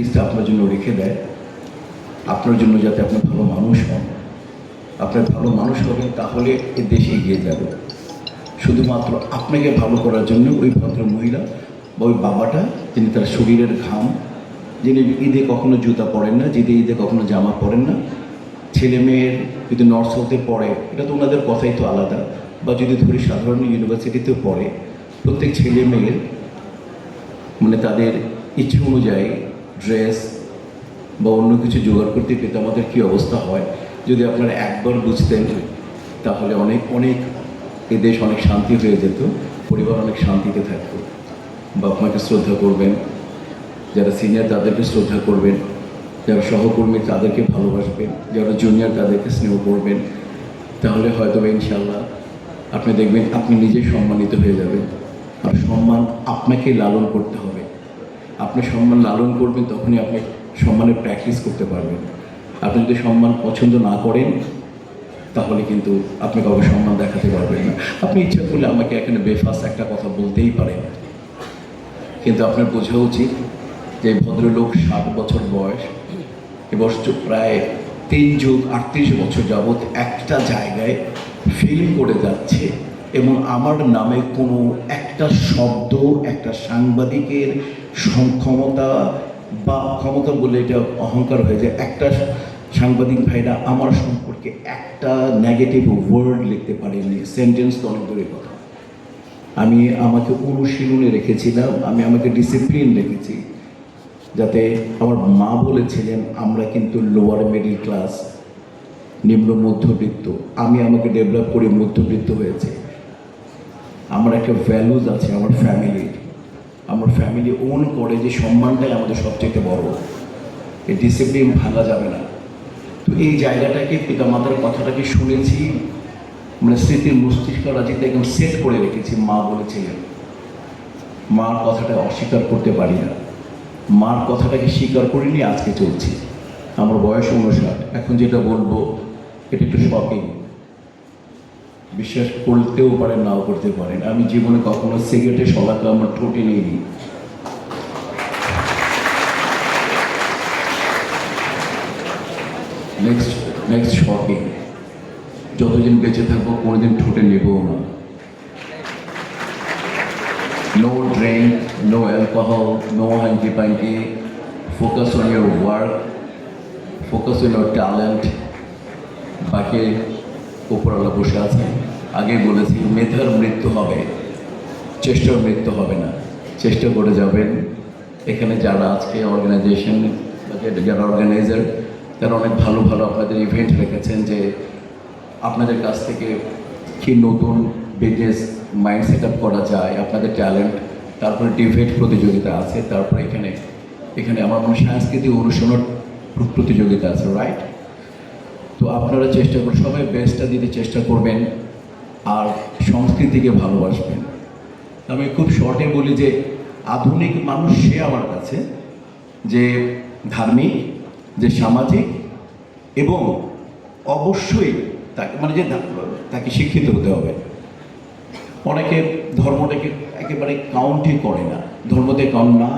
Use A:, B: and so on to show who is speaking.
A: পিসটা আপনার জন্য রেখে দেয়। আপনার জন্য যাতে আপনি ভালো মানুষ হন। আপনার ভালো মানুষ হবেন, তাহলে এ দেশ এগিয়ে যাবে। শুধুমাত্র আপনাকে ভালো করার জন্য ওই ভদ্র মহিলা বা ওই বাবাটা, যিনি তার শরীরের ঘাম, যিনি ঈদে কখনো জুতা পরেন না যিনি ঈদে কখনো জামা পরেন না, ছেলে মেয়ের যদি নর্থ সাউথে পড়ে, এটা তো ওনাদের কথাই তো আলাদা, বা যদি ধরি সাধারণ ইউনিভার্সিটিতেও পড়ে, প্রত্যেক ছেলে মেয়ের মানে তাদের ইচ্ছে অনুযায়ী ড্রেস বা অন্য কিছু জোগাড় করতে পেতে আমাদের কী অবস্থা হয়? যদি আপনারা একবার বুঝতেন, তাহলে অনেক অনেক এ দেশ অনেক শান্তি হয়ে যেত, পরিবার অনেক শান্তিতে থাকতো। বাপ মাকে শ্রদ্ধা করবেন, যারা সিনিয়র তাদেরকে শ্রদ্ধা করবেন, যারা সহকর্মী তাদেরকে ভালোবাসবেন, যারা জুনিয়র তাদেরকে স্নেহ করবেন। তাহলে হয়তো ইনশাল্লাহ আপনি দেখবেন আপনি নিজে সম্মানিত হয়ে যাবেন। আর সম্মান আপনাকে লালন করতে হবে। আপনি সম্মান লালন করবেন, তখনই আপনি সম্মানের প্র্যাকটিস করতে পারবেন। আপনি যদি সম্মান পছন্দ না করেন, তাহলে কিন্তু আপনি কাউকে সম্মান দেখাতে পারবেন না। আপনি ইচ্ছা করলে আমাকে এখানে বেফাস একটা কথা বলতেই পারেন। কিন্তু আপনার বোঝা উচিত যে ভদ্রলোক ষাট বছর বয়স। এবছর প্রায় তিন যুগ আটত্রিশ বছর যাবৎ একটা জায়গায় ফিল্ম করে যাচ্ছে এবং আমার নামে কোনো একটা শব্দ, একটা সাংবাদিকের ক্ষমতা বা ক্ষমতা বলে এটা অহংকার হয়ে যায়। একটা সাংবাদিক ভাইরা আমার সম্পর্কে একটা নেগেটিভ ওয়ার্ড লিখতে পারেনি। সেন্টেন্স তো অনেক দূরের কথা। আমি আমাকে অনুশীলনে রেখেছিলাম, আমি আমাকে ডিসিপ্লিন রেখেছি, যাতে আমার মা বলেছিলেন, আমরা কিন্তু লোয়ার মিডিল ক্লাস নিম্ন মধ্যবিত্ত। আমি আমাকে ডেভেলপ করে মধ্যবিত্ত হয়েছে। আমার একটা ভ্যালুজ আছে, আমার ফ্যামিলির আমার ফ্যামিলি ওন করে যে সম্মানটাই আমাদের সবচেয়ে বড়। এই ডিসিপ্লিন ভাঙা যাবে না। তো এই জায়গাটাকে পিতামাতার কথাটাকে শুনেছি মানে স্মৃতির মস্তিষ্ক রাজিতে একদম সেট করে রেখেছি, মা বলেছিলেন। মার কথাটা অস্বীকার করতে পারি না। মার কথাটাকে স্বীকার করিনি, আজকে চলছি। আমার বয়স অনুসার এখন যেটা বলব, এটা একটু শকিং বিশ্বাস করতেও পারেন নাও করতে পারেন আমি জীবনে কখনো সিগারেটে সলাকা আমার ঠোঁটে নিইনি নেক্সট নেক্সট শকিং যতদিন বেঁচে থাকব কোনোদিন ঠোঁটে নেবও না no drink, no alcohol, no hanky panky. Focus on your work, focus on your talent. বাকি উপরওয়ালা বসে আছে। আগে বলেছি, মেধার মৃত্যু হবে। চেষ্টার মৃত্যু হবে না। চেষ্টা করে যাবেন। এখানে যারা আজকে অর্গানাইজেশন যারা অর্গানাইজার তারা অনেক ভালো ভালো আপনাদের ইভেন্ট রেখেছেন যে আপনাদের কাছ থেকে কি নতুন বিজনেস মাইন্ড সেট আপ করা যায়, আপনাদের ট্যালেন্ট তারপরে ডিবেট প্রতিযোগিতা আছে, তারপরে এখানে এখানে আমার মনে হয় সাংস্কৃতিক অনুষ্ঠানের প্র- প্রতিযোগিতা আছে রাইট তো আপনারা চেষ্টা করুন, সবাই বেস্টটা দিতে চেষ্টা করবেন আর সংস্কৃতিকে ভালোবাসবেন। আমি খুব শর্টে বলি যে, আধুনিক মানুষ সে আমার কাছে যে ধার্মিক, যে সামাজিক এবং অবশ্যই তাকে মানে যে তাকে শিক্ষিত হতে হবে। অনেকে ধর্মটাকে একেবারে কাউন্টই করে না। ধর্মতে কাউন্ট না